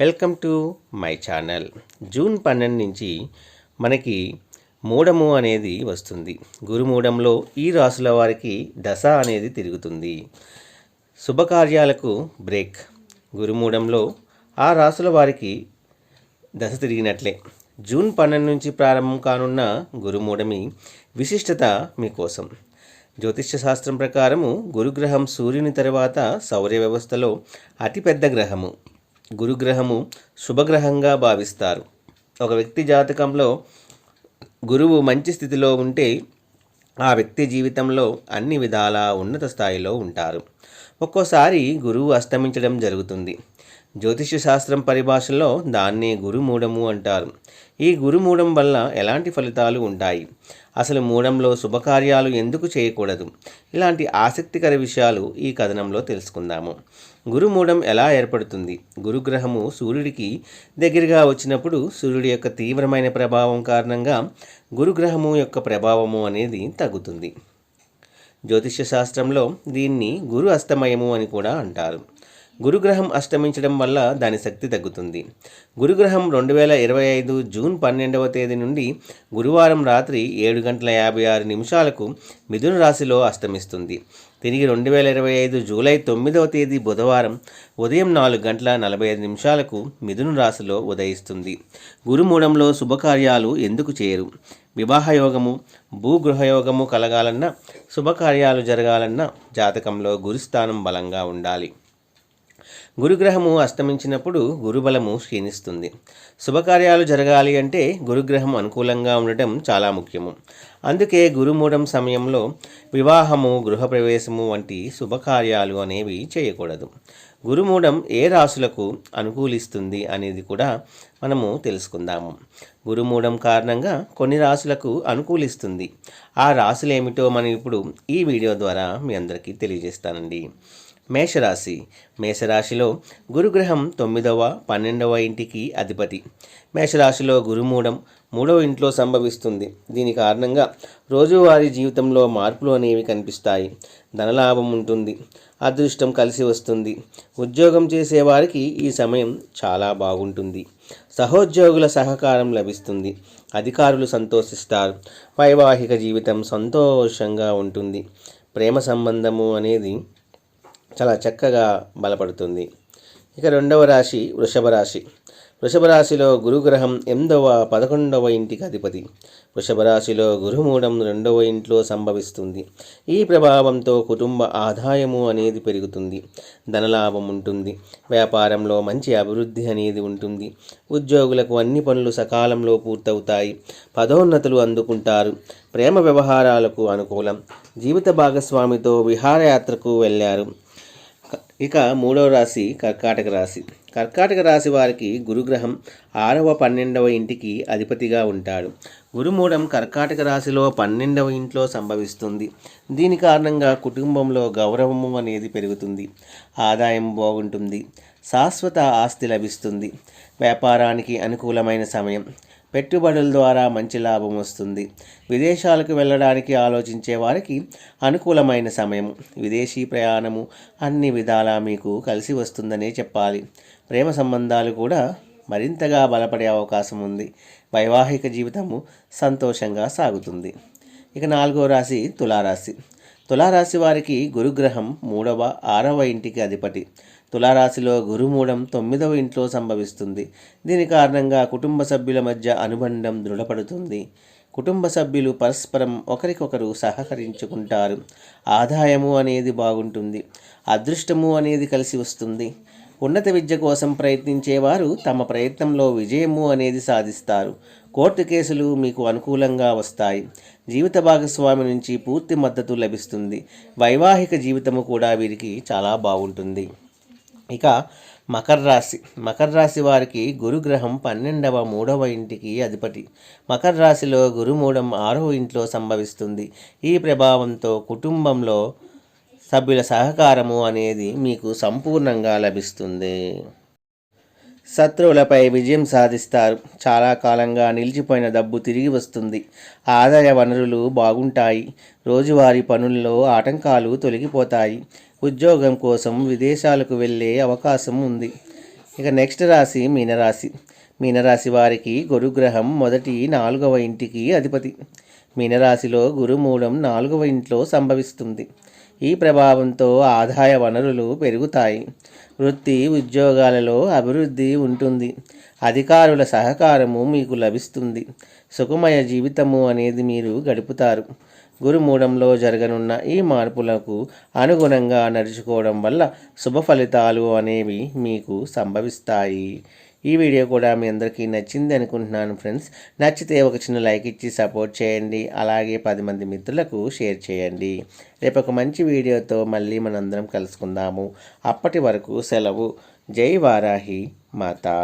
Welcome to my channel. June పన్నెండు నుంచి మనకి మూడము అనేది వస్తుంది. గురుమూడంలో ఈ రాసుల వారికి దశ అనేది తిరుగుతుంది. శుభకార్యాలకు బ్రేక్. గురుమూడంలో ఆ రాసుల వారికి దశ తిరిగినట్లే. జూన్ పన్నెండు నుంచి ప్రారంభం కానున్న గురుమూడమి విశిష్టత మీకోసం. జ్యోతిష్య శాస్త్రం ప్రకారము గురుగ్రహం సూర్యుని తర్వాత సౌర్య వ్యవస్థలో అతిపెద్ద గ్రహము. గురుగ్రహము శుభగ్రహంగా భావిస్తారు. ఒక వ్యక్తి జాతకంలో గురువు మంచి స్థితిలో ఉంటే ఆ వ్యక్తి జీవితంలో అన్ని విధాల ఉన్నత స్థాయిలో ఉంటారు. ఒక్కోసారి గురువు అస్తమించడం జరుగుతుంది. జ్యోతిష్య శాస్త్రం పరిభాషలో దాన్ని గురుమూఢము అంటారు. ఈ గురుమూఢం వల్ల ఎలాంటి ఫలితాలు ఉంటాయి? అసలు మూఢంలో శుభకార్యాలు ఎందుకు చేయకూడదు? ఇలాంటి ఆసక్తికర విషయాలు ఈ కథనంలో తెలుసుకుందాము. గురుమూఢం ఎలా ఏర్పడుతుంది? గురుగ్రహము సూర్యుడికి దగ్గరగా వచ్చినప్పుడు సూర్యుడి యొక్క తీవ్రమైన ప్రభావం కారణంగా గురుగ్రహము యొక్క ప్రభావము అనేది తగ్గుతుంది. జ్యోతిష్య శాస్త్రంలో దీన్ని గురు అస్తమయము అని కూడా అంటారు. గురుగ్రహం అష్టమించడం వల్ల దాని శక్తి తగ్గుతుంది. గురుగ్రహం రెండు వేల ఇరవై ఐదు జూన్ పన్నెండవ తేదీ నుండి గురువారం రాత్రి ఏడు గంటల యాభై ఆరు నిమిషాలకు మిథున రాశిలో అష్టమిస్తుంది. తిరిగి రెండు వేల ఇరవై ఐదు జూలై తొమ్మిదవ తేదీ బుధవారం ఉదయం నాలుగు గంటల నలభై ఐదు నిమిషాలకు మిథున రాశిలో ఉదయిస్తుంది. గురుమూడంలో శుభకార్యాలు ఎందుకు చేయరు వివాహయోగము భూగృహయోగము కలగాలన్నా శుభకార్యాలు జరగాలన్నా జాతకంలో గురుస్థానం బలంగా ఉండాలి. గురుగ్రహము అస్తమించినప్పుడు గురుబలము క్షీణిస్తుంది. శుభకార్యాలు జరగాలి అంటే గురుగ్రహం అనుకూలంగా ఉండటం చాలా ముఖ్యము. అందుకే గురుమూఢం సమయంలో వివాహము గృహప్రవేశము వంటి శుభకార్యాలు అనేవి చేయకూడదు. గురుమూఢం ఏ రాశులకు అనుకూలిస్తుంది అనేది కూడా మనము తెలుసుకుందాము. గురుమూఢం కారణంగా కొన్ని రాశులకు అనుకూలిస్తుంది. ఆ రాశులు ఏమిటో మనం ఇప్పుడు ఈ వీడియో ద్వారా మీ అందరికీ తెలియజేస్తానండి. మేషరాశి. మేషరాశిలో గురుగ్రహం తొమ్మిదవ పన్నెండవ ఇంటికి అధిపతి. మేషరాశిలో గురుమూఢం మూడవ ఇంట్లో సంభవిస్తుంది. దీని కారణంగా రోజువారీ జీవితంలో మార్పులు అనేవి కనిపిస్తాయి. ధనలాభం ఉంటుంది. అదృష్టం కలిసి వస్తుంది. ఉద్యోగం చేసేవారికి ఈ సమయం చాలా బాగుంటుంది. సహోద్యోగుల సహకారం లభిస్తుంది. అధికారులు సంతోషిస్తారు. వైవాహిక జీవితం సంతోషంగా ఉంటుంది. ప్రేమ సంబంధము అనేది చాలా చక్కగా బలపడుతుంది. ఇక రెండవ రాశి వృషభ రాశి. వృషభ రాశిలో గురుగ్రహం ఎనిమిదవ పదకొండవ ఇంటికి అధిపతి. వృషభ రాశిలో గురుమూఢం రెండవ ఇంట్లో సంభవిస్తుంది. ఈ ప్రభావంతో కుటుంబ ఆదాయము అనేది పెరుగుతుంది. ధనలాభం ఉంటుంది. వ్యాపారంలో మంచి అభివృద్ధి అనేది ఉంటుంది. ఉద్యోగులకు అన్ని పనులు సకాలంలో పూర్తవుతాయి. పదోన్నతులు అందుకుంటారు. ప్రేమ వ్యవహారాలకు అనుకూలం. జీవిత భాగస్వామితో విహారయాత్రకు వెళ్ళారు. ఇక మూడవ రాశి కర్కాటక రాశి. కర్కాటక రాశి వారికి గురుగ్రహం ఆరవ పన్నెండవ ఇంటికి అధిపతిగా ఉంటాడు. గురుమూఢం కర్కాటక రాశిలో పన్నెండవ ఇంట్లో సంభవిస్తుంది. దీని కారణంగా కుటుంబంలో గౌరవము అనేది పెరుగుతుంది. ఆదాయం బాగుంటుంది. శాశ్వత ఆస్తి లభిస్తుంది. వ్యాపారానికి అనుకూలమైన సమయం. పెట్టుబడుల ద్వారా మంచి లాభం వస్తుంది. విదేశాలకు వెళ్ళడానికి ఆలోచించే వారికి అనుకూలమైన సమయం. విదేశీ ప్రయాణము అన్ని విధాలా మీకు కలిసి వస్తుందనే చెప్పాలి. ప్రేమ సంబంధాలు కూడా మరింతగా బలపడే అవకాశం ఉంది. వైవాహిక జీవితము సంతోషంగా సాగుతుంది. ఇక నాలుగో రాశి తులారాశి. తులారాశి వారికి గురుగ్రహం మూడవ ఆరవ ఇంటికి అధిపతి. తులారాశిలో గురుమూఢం తొమ్మిదవ ఇంట్లో సంభవిస్తుంది. దీని కారణంగా కుటుంబ సభ్యుల మధ్య అనుబంధం దృఢపడుతుంది. కుటుంబ సభ్యులు పరస్పరం ఒకరికొకరు సహకరించుకుంటారు. ఆదాయము అనేది బాగుంటుంది. అదృష్టము అనేది కలిసి వస్తుంది. ఉన్నత విద్య కోసం ప్రయత్నించేవారు తమ ప్రయత్నంలో విజయము అనేది సాధిస్తారు. కోర్టు కేసులు మీకు అనుకూలంగా వస్తాయి. జీవిత భాగస్వామి నుంచి పూర్తి మద్దతు లభిస్తుంది. వైవాహిక జీవితము కూడా వీరికి చాలా బాగుంటుంది. ఇక మకర రాశి. మకర రాశి వారికి గురుగ్రహం పన్నెండవ మూడవ ఇంటికి అధిపతి. మకర రాశిలో గురుమూఢం ఆరవ ఇంట్లో సంభవిస్తుంది. ఈ ప్రభావంతో కుటుంబంలో సభ్యుల సహకారము అనేది మీకు సంపూర్ణంగా లభిస్తుంది. శత్రువులపై విజయం సాధిస్తారు. చాలా కాలంగా నిలిచిపోయిన డబ్బు తిరిగి వస్తుంది. ఆదాయ వనరులు బాగుంటాయి. రోజువారీ పనుల్లో ఆటంకాలు తొలగిపోతాయి. ఉద్యోగం కోసం విదేశాలకు వెళ్ళే అవకాశం ఉంది. ఇక నెక్స్ట్ రాశి మీనరాశి. మీనరాశి వారికి గురుగ్రహం మొదటి నాలుగవ ఇంటికి అధిపతి. మీనరాశిలో గురుమూలం నాలుగవ ఇంట్లో సంభవిస్తుంది. ఈ ప్రభావంతో ఆదాయ వనరులు పెరుగుతాయి. వృత్తి ఉద్యోగాలలో అభివృద్ధి ఉంటుంది. అధికారుల సహకారము మీకు లభిస్తుంది. సుఖమయ జీవితము అనేది మీరు గడుపుతారు. గురుమూఢంలో జరగనున్న ఈ మార్పులకు అనుగుణంగా నడుచుకోవడం వల్ల శుభ ఫలితాలు అనేవి మీకు సంభవిస్తాయి. ఈ వీడియో కూడా మీ అందరికీ నచ్చింది అనుకుంటున్నాను ఫ్రెండ్స్. నచ్చితే ఒక చిన్న లైక్ ఇచ్చి సపోర్ట్ చేయండి. అలాగే పది మంది మిత్రులకు షేర్ చేయండి. రేపు ఒక మంచి వీడియోతో మళ్ళీ మనందరం కలుసుకుందాము. అప్పటి వరకు సెలవు. జై వారాహి మాతా.